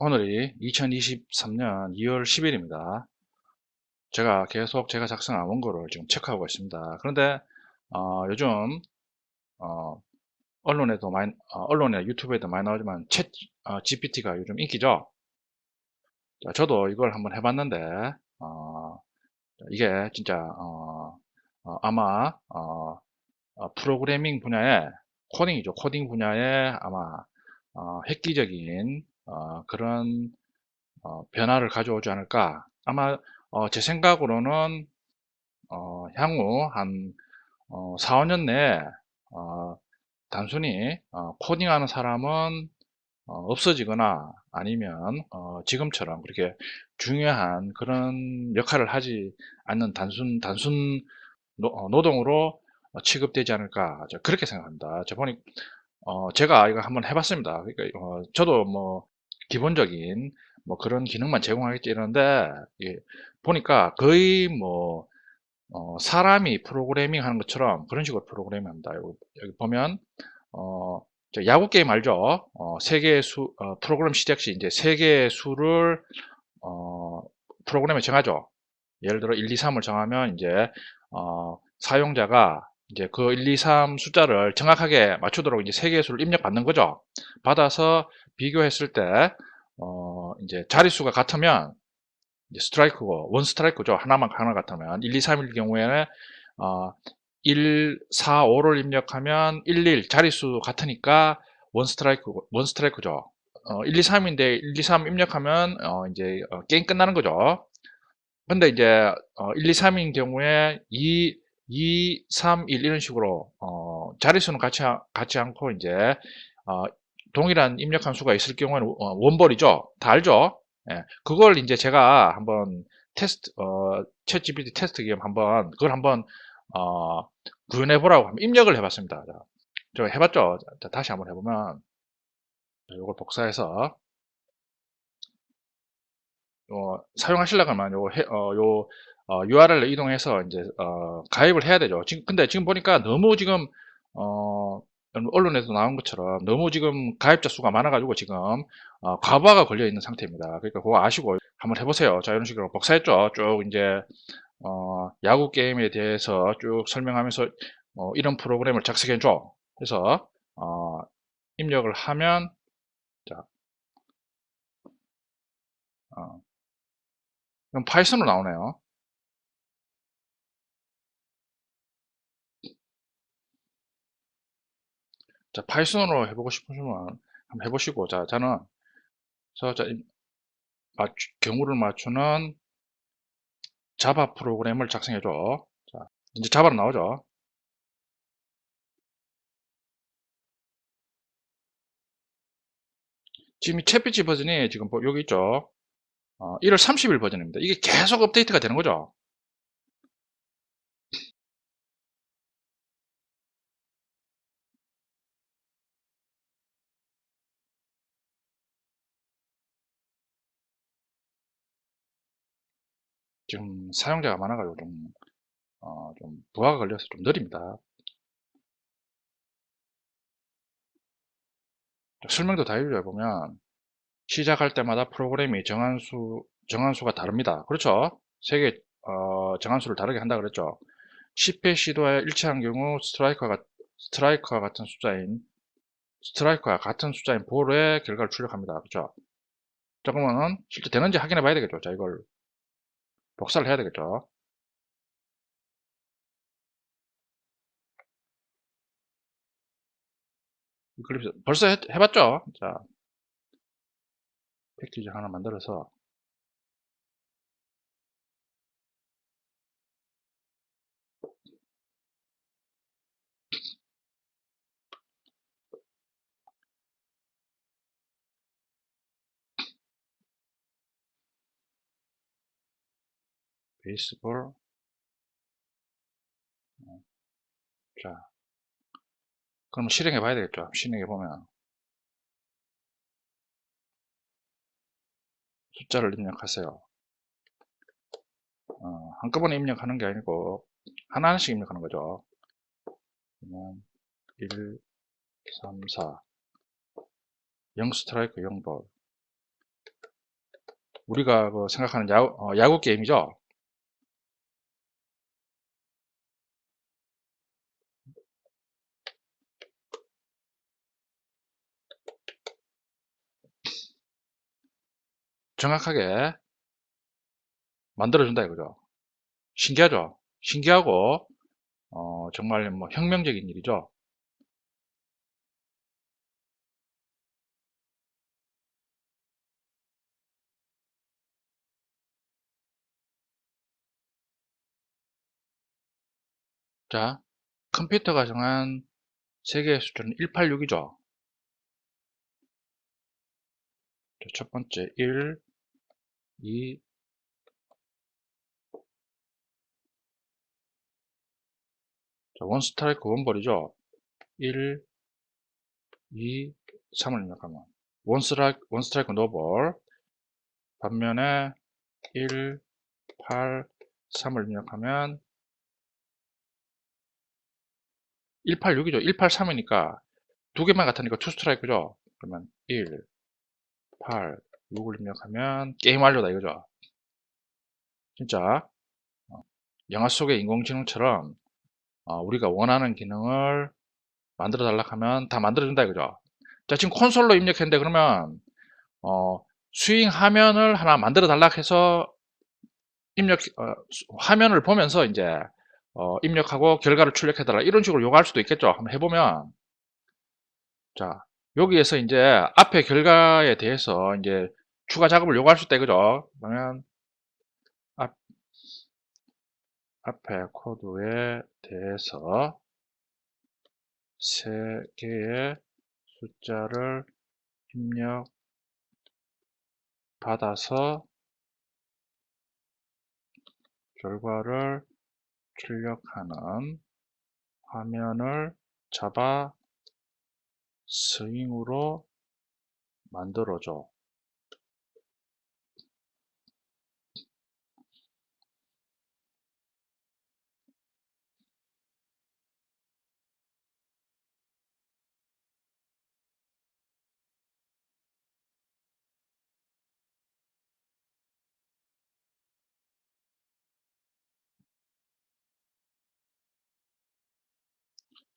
오늘이 2023년 2월 10일입니다. 제가 계속 제가 작성한 원고를 지금 체크하고 있습니다. 그런데 어, 요즘 어, 언론에도 많이 어, 언론이나 유튜브에도 많이 나오지만 챗 어, GPT가 요즘 인기죠. 자, 저도 이걸 한번 해봤는데 어, 이게 진짜 어, 어, 아마 어, 프로그래밍 분야에 코딩이죠. 코딩 분야에 아마 획기적인 그런 변화를 가져오지 않을까. 아마 제 생각으로는 향후 한 4, 5년 내에 단순히 코딩하는 사람은 없어지거나 아니면 지금처럼 그렇게 중요한 그런 역할을 하지 않는 단순 단순 노동으로 취급되지 않을까 그렇게 생각합니다. 저 보니 어, 제가 이거 한번 해봤습니다. 그러니까 어, 저도 뭐 기본적인 뭐 그런 기능만 제공하겠지 이러는데 예, 보니까 거의 뭐 어, 사람이 프로그래밍 하는 것처럼 그런 식으로 프로그래밍 합니다. 여기, 여기 보면 어, 야구 게임 알죠? 어, 세 개의 수 어, 프로그램 시작 시 이제 세 개의 수를 어, 프로그램에 정하죠. 예를 들어 1, 2, 3을 정하면 이제 어, 사용자가 이제 그 1, 2, 3 숫자를 정확하게 맞추도록 이제 세 개의 수를 입력받는 거죠. 받아서 비교했을 때, 어, 이제 자릿수가 같으면, 이제 스트라이크고, 원 스트라이크죠. 하나만 하나 같으면. 1, 2, 3일 경우에는, 어, 1, 4, 5를 입력하면 1, 1 자릿수 같으니까 원 스트라이크, 원 스트라이크죠. 어, 1, 2, 3인데 1, 2, 3 입력하면, 어, 이제, 어, 게임 끝나는 거죠. 근데 이제, 어, 1, 2, 3인 경우에 2, 2, 3, 1 이런 식으로 어, 자릿수는 같이 같지 않고 이제 어, 동일한 입력한 수가 있을 경우에는 어, 원벌이죠. 다 알죠? 예, 그걸 이제 제가 한번 테스트 어, 챗 GPT 테스트 기업 한번 그걸 한번 어, 구현해 보라고 입력을 해 봤습니다. 자, 저 해봤죠. 자, 다시 한번 해보면 이걸 복사해서 어, 사용하시려고 하면 요, 어, 요 어, URL로 이동해서 이제 어, 가입을 해야 되죠. 지금 근데 지금 보니까 너무 지금 어, 언론에서 나온 것처럼 너무 지금 가입자 수가 많아가지고 지금 어, 과부하가 걸려 있는 상태입니다. 그러니까 그거 아시고 한번 해보세요. 자 이런 식으로 복사했죠. 쭉 이제 어, 야구 게임에 대해서 쭉 설명하면서 어, 이런 프로그램을 작성해줘. 그래서 어, 입력을 하면 자, 어, 파이썬으로 나오네요. 자, 파이썬으로 해보고 싶으시면 한번 해보시고, 자, 저는, 저, 자, 맞, 경우를 맞추는 자바 프로그램을 작성해줘. 자, 이제 자바로 나오죠. 지금 이 챗피치 버전이 지금 여기 있죠. 어, 1월 30일 버전입니다. 이게 계속 업데이트가 되는 거죠. 지금 사용자가 많아가지고 좀, 어, 좀 부하가 걸려서 좀 느립니다. 설명도 다 읽어보면 시작할 때마다 프로그램이 정한 수, 정한 수가 다릅니다. 그렇죠? 세개 어, 정한 수를 다르게 한다 그랬죠. 10회 시도에 일치한 경우 스트라이커가, 스트라이커와 같은 숫자인 스트라이커와 같은 숫자인 볼의 결과를 출력합니다. 그렇죠? 자, 그러면 실제 되는지 확인해 봐야 되겠죠. 자, 이걸 복사를 해야 되겠죠. 벌써 해, 해봤죠? 자, 패키지 하나 만들어서 베이스볼. 자 그럼 실행해 봐야 되겠죠? 실행해 보면. 숫자를 입력하세요. 어, 한꺼번에 입력하는 게 아니고 하나하나씩 입력하는 거죠. 그러면 1 3 4 0 스트라이크 0볼. 우리가 그 생각하는 야구, 어, 야구 게임이죠. 정확하게 만들어준다 이거죠. 신기하죠? 신기하고 어, 정말 뭐 혁명적인 일이죠. 자, 컴퓨터가 정한 세계의 숫자는 186이죠. 첫 번째 1, 2, 자, 원 스트라이크 원볼이죠. 1, 2, 3을 입력하면 원 스트라이크, 원 스트라이크 노볼 반면에 1, 8, 3을 입력하면 186이죠. 183이니까 두 개만 같으니까 투 스트라이크죠. 그러면 1, 8, 6을 입력하면 게임 완료다 이거죠. 진짜 어, 영화 속의 인공지능처럼 어, 우리가 원하는 기능을 만들어 달라 하면 다 만들어 준다 이거죠. 자 지금 콘솔로 입력했는데 그러면 어, 스윙 화면을 하나 만들어 달라 해서 입력 어, 화면을 보면서 이제 어, 입력하고 결과를 출력해 달라 이런 식으로 요구할 수도 있겠죠. 한번 해보면 자 여기에서 이제 앞에 결과에 대해서 이제 추가 작업을 요구할 수 있다 이거죠. 그러면 앞, 앞에 코드에 대해서 세 개의 숫자를 입력 받아서 결과를 출력하는 화면을 잡아 스윙으로 만들어줘.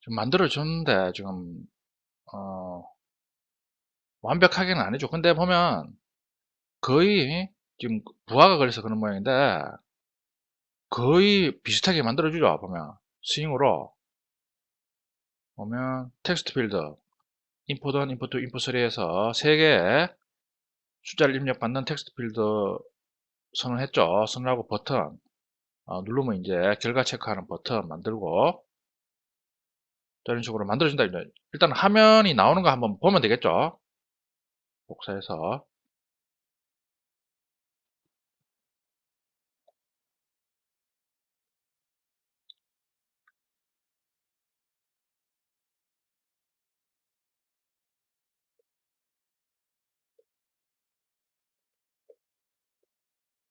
지금 만들어줬는데 지금 어, 완벽하게는 아니죠. 근데 보면 거의 지금 부하가 걸려서 그런 모양인데 거의 비슷하게 만들어주죠. 보면 스윙으로 보면 텍스트 필드 인포트 1, 인포트 2, 인포트 3에서 3개의 숫자를 입력받는 텍스트 필드 선언했죠. 선언하고 버튼 어, 누르면 이제 결과 체크하는 버튼 만들고 이런 식으로 만들어진다. 일단 화면이 나오는 거 한번 보면 되겠죠. 복사해서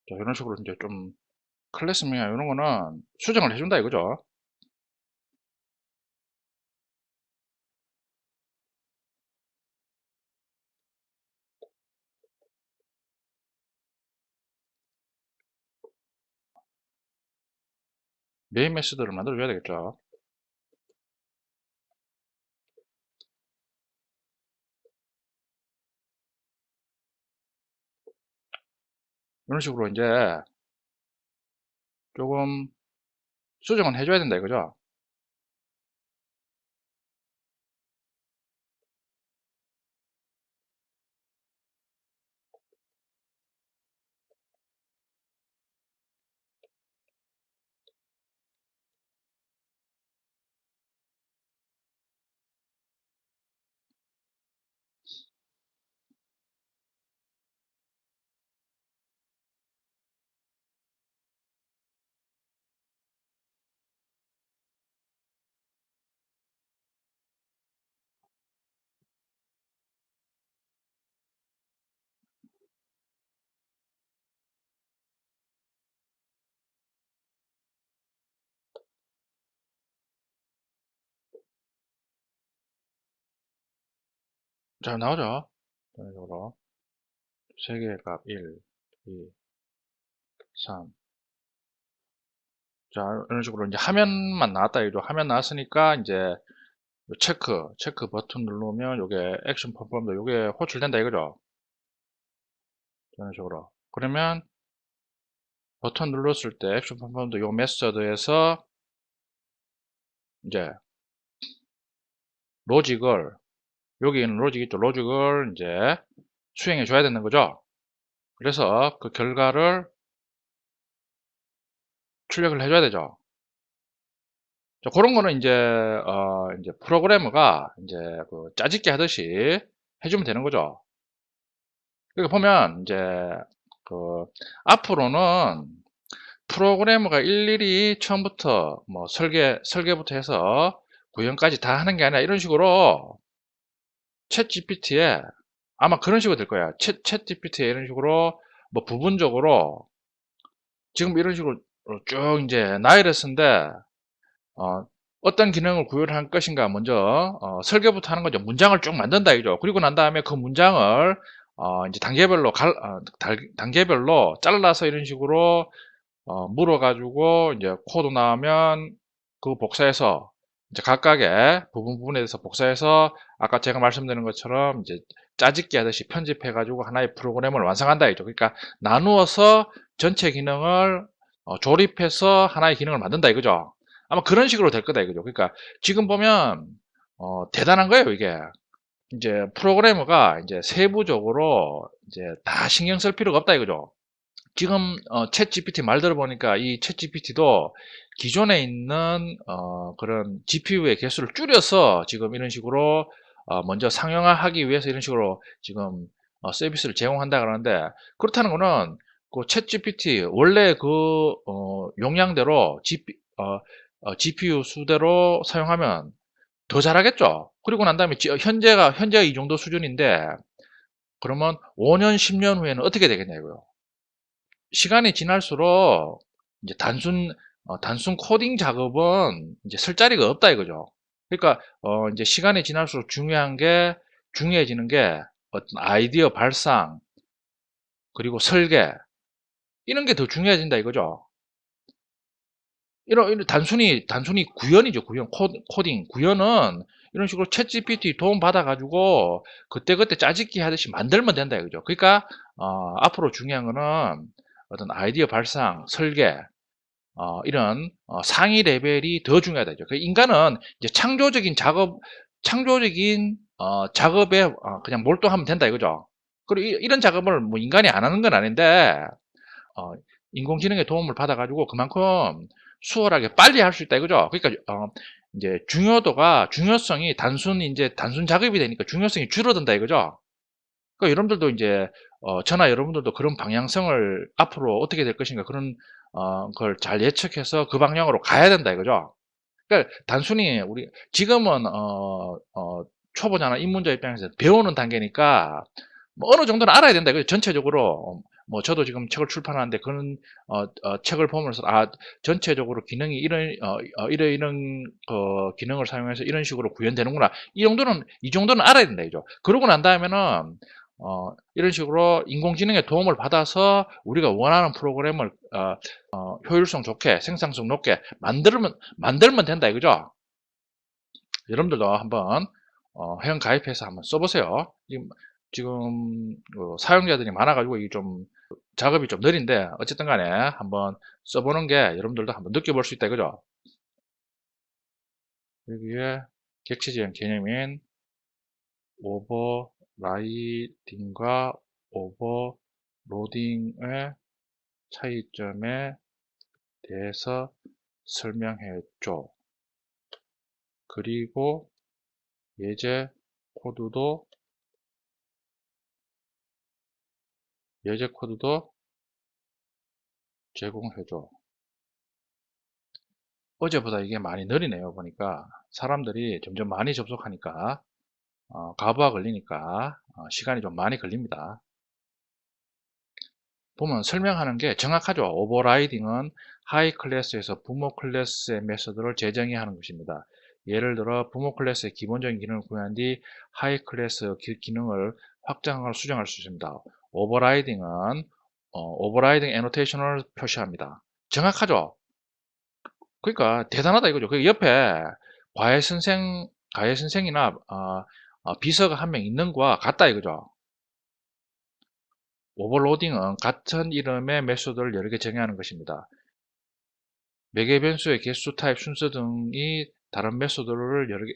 자, 이런 식으로 이제 좀 클래스명이나 이런 거는 수정을 해준다 이거죠. 메인 메시드를 만들어줘야 되겠죠. 이런 식으로 이제 조금 수정은 해줘야 된다 이거죠. 자 나오죠. 이런 식으로 3개의 값 1, 2, 3. 자, 이런 식으로 이제 화면만 나왔다 이죠. 화면 나왔으니까 이제 요 체크, 체크 버튼 누르면 요게 액션 퍼폼도 요게 호출된다 이거죠. 이런 식으로. 그러면 버튼 눌렀을 때 액션 퍼폼도 요 메서드에서 이제 로직을 여기 있는 로직 있죠. 로직을 이제 수행해 줘야 되는 거죠. 그래서 그 결과를 출력을 해줘야 되죠. 자, 그런 거는 이제, 어, 이제 프로그래머가 이제 그 짜집기 하듯이 해주면 되는 거죠. 그러니까 보면 이제 그 앞으로는 프로그래머가 일일이 처음부터 뭐 설계, 설계부터 해서 구현까지 다 하는 게 아니라 이런 식으로 챗 GPT에 아마 그런 식으로 될 거야. 챗, 챗 GPT에 이런 식으로 뭐 부분적으로 지금 이런 식으로 쭉 이제 나이러스인데 어, 어떤 기능을 구현할 것인가 먼저 어, 설계부터 하는 거죠. 문장을 쭉 만든다 이죠. 그리고 난 다음에 그 문장을 어, 이제 단계별로 갈, 어, 달, 단계별로 잘라서 이런 식으로 어, 물어가지고 이제 코드 나오면 그 복사해서 이제 각각의 부분 부분에 대해서 복사해서 아까 제가 말씀드린 것처럼 이제 짜집기 하듯이 편집해 가지고 하나의 프로그램을 완성한다 이죠. 그러니까 나누어서 전체 기능을 어, 조립해서 하나의 기능을 만든다 이거죠. 아마 그런 식으로 될 거다 이거죠. 그러니까 지금 보면 어, 대단한 거예요 이게. 이제 프로그래머가 이제 세부적으로 이제 다 신경 쓸 필요가 없다 이거죠. 지금 어, 챗 GPT 말 들어보니까 이챗 GPT도 기존에 있는 어, 그런 GPU의 개수를 줄여서 지금 이런 식으로 어, 먼저 상용화하기 위해서 이런 식으로 지금 어, 서비스를 제공한다 그러는데 그렇다는 거는 그챗 GPT 원래 그 어, 용량대로 GP, 어, GPU 수대로 사용하면 더 잘하겠죠. 그리고 난 다음에 지- 현재가 현재가 이 정도 수준인데 그러면 5년, 10년 후에는 어떻게 되겠냐고요. 시간이 지날수록 이제 단순 어, 단순 코딩 작업은 이제 쓸 자리가 없다 이거죠. 그러니까 어, 이제 시간이 지날수록 중요한 게 중요해지는 게 어떤 아이디어 발상 그리고 설계 이런 게 더 중요해진다 이거죠. 이런, 이런 단순히 단순히 구현이죠 구현 코, 코딩 구현은 이런 식으로 챗 GPT 도움 받아 가지고 그때 그때 짜집기 하듯이 만들면 된다 이거죠. 그러니까 어, 앞으로 중요한 거는 어떤 아이디어 발상, 설계, 어, 이런 어, 상위 레벨이 더 중요하다죠. 그 인간은 이제 창조적인 작업, 창조적인 어, 작업에 어, 그냥 몰두하면 된다 이거죠. 그리고 이, 런 작업을 뭐 인간이 안 하는 건 아닌데 어, 인공지능의 도움을 받아가지고 그만큼 수월하게 빨리 할 수 있다 이거죠. 그러니까 어, 이제 중요도가 중요성이 단순 이제 단순 작업이 되니까 중요성이 줄어든다 이거죠. 그러니까 여러분들도 이제 어, 저나 여러분들도 그런 방향성을 앞으로 어떻게 될 것인가 그런 어, 걸 잘 예측해서 그 방향으로 가야 된다 이거죠. 그러니까 단순히 우리 지금은 어, 어, 초보자나 입문자 입장에서 배우는 단계니까 뭐 어느 정도는 알아야 된다. 이거죠. 전체적으로 뭐 저도 지금 책을 출판하는데 그런 어, 어, 책을 보면서 아 전체적으로 기능이 이런 어, 어, 이런 이런 어, 기능을 사용해서 이런 식으로 구현되는구나. 이 정도는 이 정도는 알아야 된다 이죠. 그러고 난 다음에는 어, 이런 식으로 인공지능의 도움을 받아서 우리가 원하는 프로그램을 어, 어, 효율성 좋게 생산성 높게 만들면 만들면 된다 이거죠. 여러분들도 한번 어, 회원 가입해서 한번 써보세요. 지금 지금 어, 사용자들이 많아가지고 이게 좀 작업이 좀 느린데 어쨌든 간에 한번 써보는 게 여러분들도 한번 느껴볼 수 있다 이거죠. 여기에 객체지형 개념인 오버 라이딩과 오버로딩의 차이점에 대해서 설명해 줘. 그리고 예제 코드도 예제 코드도 제공해줘. 어제보다 이게 많이 느리네요. 보니까 사람들이 점점 많이 접속하니까 어, 가부가 걸리니까 어, 시간이 좀 많이 걸립니다. 보면 설명하는 게 정확하죠. 오버라이딩은 하이 클래스에서 부모 클래스의 메서드를 재정의 하는 것입니다. 예를 들어 부모 클래스의 기본적인 기능을 구현한 뒤 하이 클래스 기, 능을 확장을 수정할 수 있습니다. 오버라이딩은 overriding annotation을 표시합니다. 정확하죠? 그러니까 대단하다 이거죠. 그 옆에 과외 선생, 과외 선생이나 어, 어, 비서가 한 명 있는 거와 같다 이거죠. 오버로딩은 같은 이름의 메소드를 여러 개 정의하는 것입니다. 매개 변수의 개수, 타입, 순서 등이 다른 메소드를 여러 개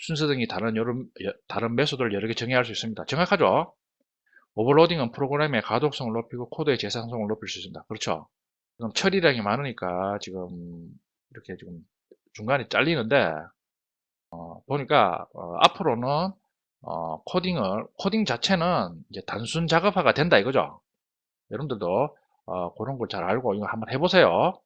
순서 등이 다른 여러, 여- 다른 메소드를 여러 개 정의할 수 있습니다. 정확하죠? 오버로딩은 프로그램의 가독성을 높이고 코드의 재생성을 높일 수 있습니다. 그렇죠? 지금 처리량이 많으니까 지금 이렇게 지금 중간에 잘리는데 어, 보니까 어, 앞으로는 어, 코딩을 코딩 자체는 이제 단순 작업화가 된다 이거죠. 여러분들도 어, 그런 걸 잘 알고 이거 한번 해보세요.